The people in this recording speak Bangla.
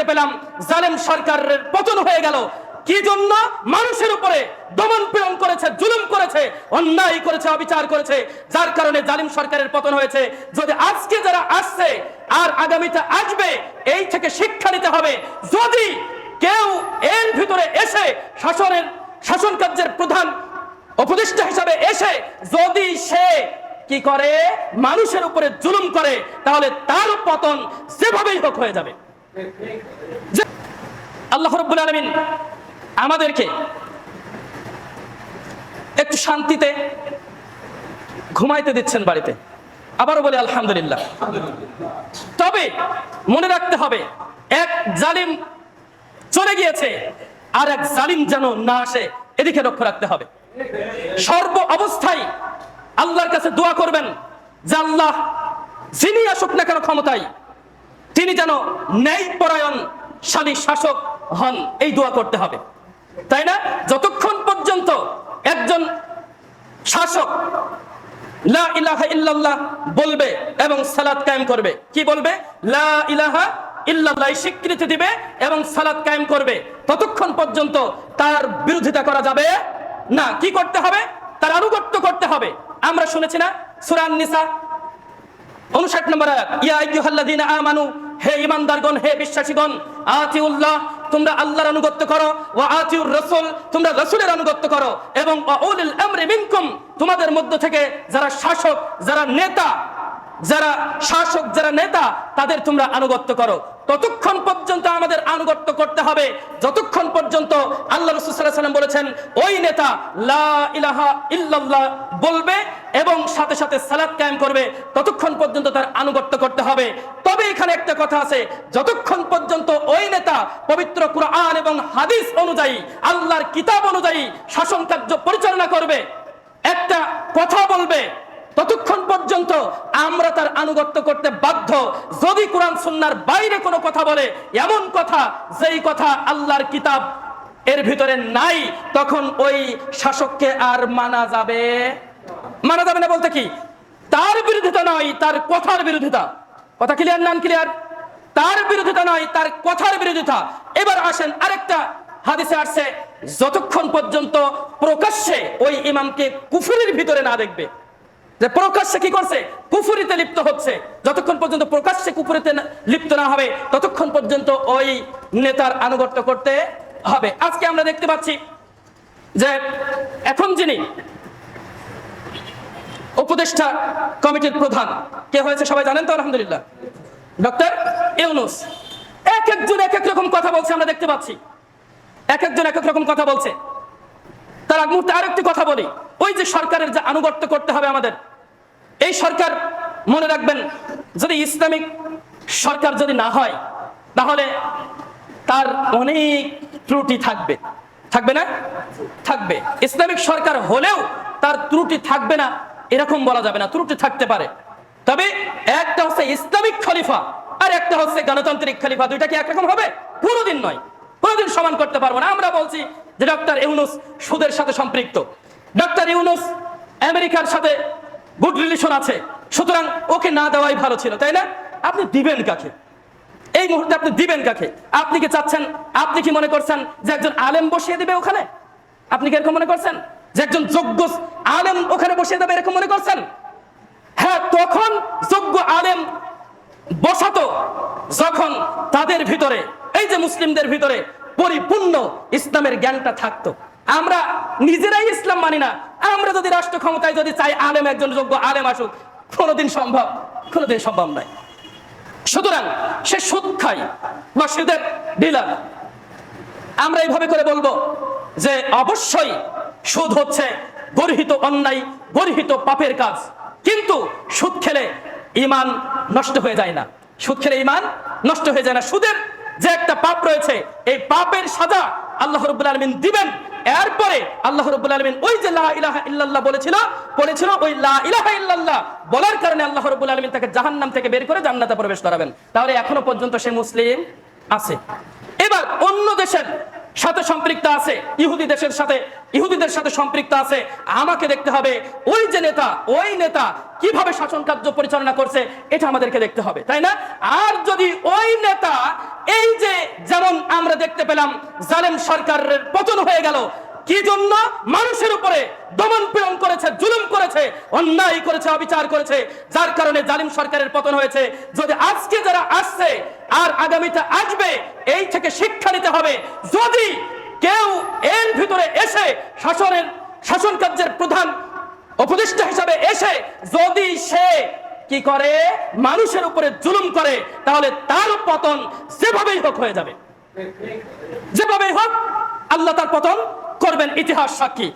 দেখতে পেলাম জালেম সরকারের পতন হয়ে গেল। কি জন্য? মানুষের উপরে দমন পীড়ন করেছে, জুলুম করেছে, অন্যায় করেছে, অবিচার করেছে। যার কারণে জালিম সরকারের পতন হয়েছে। যদি আজকে যারা আসছে আর আগামীতে আসবে, এই থেকে শিক্ষা নিতে হবে। যদি কেউ এর ভিতরে এসে শাসনের, শাসন কার্যের প্রধান উপদেষ্টা হিসাবে এসে যদি সে কি করে? মানুষের উপরে জুলুম করে, তাহলে তার পতন যেভাবেই হোক হয়ে যাবে। আল্লাহ রব্বুল আলমিন আমাদেরকে একটু শান্তিতে ঘুমাইতে দিচ্ছেন বাড়িতে। আবারও বলি আলহামদুলিল্লাহ। তবে মনে রাখতে হবে, এক জালিম চলে গিয়েছে, আর এক জালিম যেন না আসে, এদিকে লক্ষ্য রাখতে হবে। সর্ব অবস্থায় আল্লাহর কাছে দোয়া করবেন যে আল্লাহ যিনি আসুক না কেন ক্ষমতায় তিনি যেন ন্যায় পরায়ণ শালী শাসক হন, এই দোয়া করতে হবে। তাই না? যতক্ষণ পর্যন্ত একজন শাসক বলবে এবং কায়েম করবে, কি বলবে? লা ইলাহা ইল্লাল্লাহ স্বীকৃতি দিবে এবং কায়েম করবে। ততক্ষণ পর্যন্ত তার বিরোধিতা করা যাবে না। কি করতে হবে? তার আনুগত্য করতে হবে। আমরা শুনেছি না? সুরান নিসা উনষাট নম্বর ইয়া আমানু হে ইমানদারগণ, হে বিশ্বাসীগণ, আতিউল্লাহ, তোমরা আল্লাহর আনুগত্য করো, ওয়া আতিউর রাসূল তোমরা রাসূলের আনুগত্য করো, এবং উলিল আমরি মিনকুম, তোমাদের মধ্য থেকে যারা শাসক, যারা নেতা, যারা শাসক, যারা নেতা, তাদের তোমরা আনুগত্য করো। ততক্ষণ পর্যন্ত আমাদের আনুগত্য করতে হবে। যতক্ষণ পর্যন্ত আল্লাহ রসুল সাল্লাহ সাল্লাম বলেছেন, ওই নেতা লা ইলাহা ইল্লাল্লাহ বলবে এবং সাথে সাথে সালাত কায়েম করবে, ততক্ষণ পর্যন্ত তার আনুগত্য করতে হবে। এখানে একটা কথা আছে। যতক্ষণ পর্যন্ত ওই নেতা পবিত্র কুরআন এবং হাদিস অনুযায়ী, আল্লাহর কিতাব অনুযায়ী শাসন কার্য পরিচালনা করবে, একটা কথা বলবে, ততক্ষণ পর্যন্ত আমরা তার আনুগত্য করতে বাধ্য। যদি কোরআন সুন্নার বাইরে কোনো কথা বলে, এমন কথা যেই কথা আল্লাহর কিতাব এর ভিতরে নাই, তখন ওই শাসককে আর মানা যাবে। মানা যাবে না বলতে কি? তার বিরোধিতা নয়, তার কথার বিরোধিতা। কথা ক্লিয়ার নাম ক্লিয়ার তার বিরোধিতা নয়, তার কথার বিরোধিতা। এবার আসেন আরেকটা হাদিসে আসছে, যতক্ষণ পর্যন্ত প্রকাশ্যে ওই ইমামকে কুফুরির ভিতরে না দেখবে, যে প্রকাশ্যে কি করছে? কুফুরিতে লিপ্ত হচ্ছে। যতক্ষণ পর্যন্ত প্রকাশ্যে কুফুরিতে লিপ্ত না হবে, ততক্ষণ পর্যন্ত ওই নেতার আনুগত্য করতে হবে। আজকে আমরা দেখতে পাচ্ছি যে এখন যিনি উপদেষ্টা কমিটির প্রধান। কে হয়েছে সবাই জানেন তো? আলহামদুলিল্লাহ। ডক্টর ইউনুস। এক একজন এক এক রকম কথা বলছে, আমরা দেখতে পাচ্ছি। এক একজন এক এক রকম কথা বলছে। তার আগ মুহূর্তে আরেকটি কথা বলি। ওই যে সরকারের যে আনুগত্য করতে হবে আমাদের, এই সরকার, মনে রাখবেন, যদি ইসলামিক সরকার যদি না হয়, তাহলে তার অনেক ত্রুটি থাকবে। থাকবে না? থাকবে। ইসলামিক সরকার হলেও তার ত্রুটি থাকবে না। এরকম বলা যাবে না, ত্রুটি থাকতে পারে। তবে একটা হচ্ছে ইসলামিক খলিফা, আর একটা হচ্ছে গণতান্ত্রিক খলিফা দুইটা কি একরকম হবে? কোনোদিন নয়। কোনোদিন সমান করতে পারব না। আমরা বলছি যে ডক্টর ইউনুস সুদের সাথে সম্পৃক্ত। ডক্টর ইউনুস আমেরিকার সাথে গুড রিলেশন আছে। সুতরাং ওকে না দেওয়াই ভালো ছিল, তাই না? আপনি দিবেন কাকে? এই মুহূর্তে আপনি দিবেন কাকে? আপনি কি চাচ্ছেন, আপনি কি মনে করছেন যে একজন আলেম বসিয়ে দিবে ওখানে? আপনি কি এরকম মনে করছেন? যে একজন যোগ্য আলেম ওখানে বসিয়ে দেবে এরকম মনে করছেন? হ্যাঁ তখন যোগ্য আলেম বসাতো যখন তাদের ভিতরে, এই যে মুসলিমদের ভিতরে পরিপূর্ণ ইসলামের জ্ঞানটা থাকতো। আমরা নিজেরাই ইসলাম মানি না। আমরা যদি রাষ্ট্র ক্ষমতায় যদি চাই আলেম একজন যোগ্য আলেম আসুক, কোনোদিন সম্ভব কোনোদিন সম্ভব নয়। সুতরাং সে সুদ খায় বা সুদের ডিলার। আমরা এইভাবে করে বলব যে, অবশ্যই সুদ হচ্ছে গর্হিত অন্যায়, গর্হিত পাপের কাজ। কিন্তু সুদ খেলে ইমান নষ্ট হয়ে যায় না। সুদ খেলে ইমান নষ্ট হয়ে যায় না। সুদের যে একটা পাপ রয়েছে, এই পাপের সাজা আল্লাহ রব্বুল আলমিন দিবেন। এরপরে আল্লাহ রব্বুল আলমিন ওই যে ইলাহা বলেছিল বলেছিল ওই ইলাহা ইল্লাল্লাহ বলার কারণে আল্লাহ রব্বুল আলমিন তাকে জাহান্নাম থেকে বের করে জান্নাতে প্রবেশ করাবেন। তাহলে এখনও পর্যন্ত সে মুসলিম আছে। এবার অন্য দেশের সাথে সম্পৃক্ত আছে, ইহুদি দেশের সাথে, ইহুদিদের সাথে সম্পৃক্ত আছে। আমাকে দেখতে হবে ওই যে নেতা, ওই নেতা কীভাবে শাসন কার্য পরিচালনা করছে, এটা আমাদেরকে দেখতে হবে, তাই না? আর যদি ওই নেতা, এই যে যেমন আমরা দেখতে পেলাম, জালেম সরকারের পতন হয়ে গেল কি জন্য মানুষের উপরে দমন পীড়ন করেছে, জুলুম করেছে, অন্যায় করেছে, অবিচার করেছে? যার কারণে জালিম সরকারের পতন হয়েছে। যদি আজকে যারা আসছে আর আগামীতে আসবে, এই থেকে শিক্ষা নিতে হবে। যদি কেউ এর ভিতরে এসে শাসনের, শাসন কার্যের প্রধান উপদেষ্টা হিসাবে এসে যদি সে কি করে, মানুষের উপরে জুলুম করে, তাহলে তার পতন যেভাবেই হোক হয়ে যাবে। যেভাবেই হোক, আল্লাহ তার পতন করবেন ইতিহাস সাক্ষী।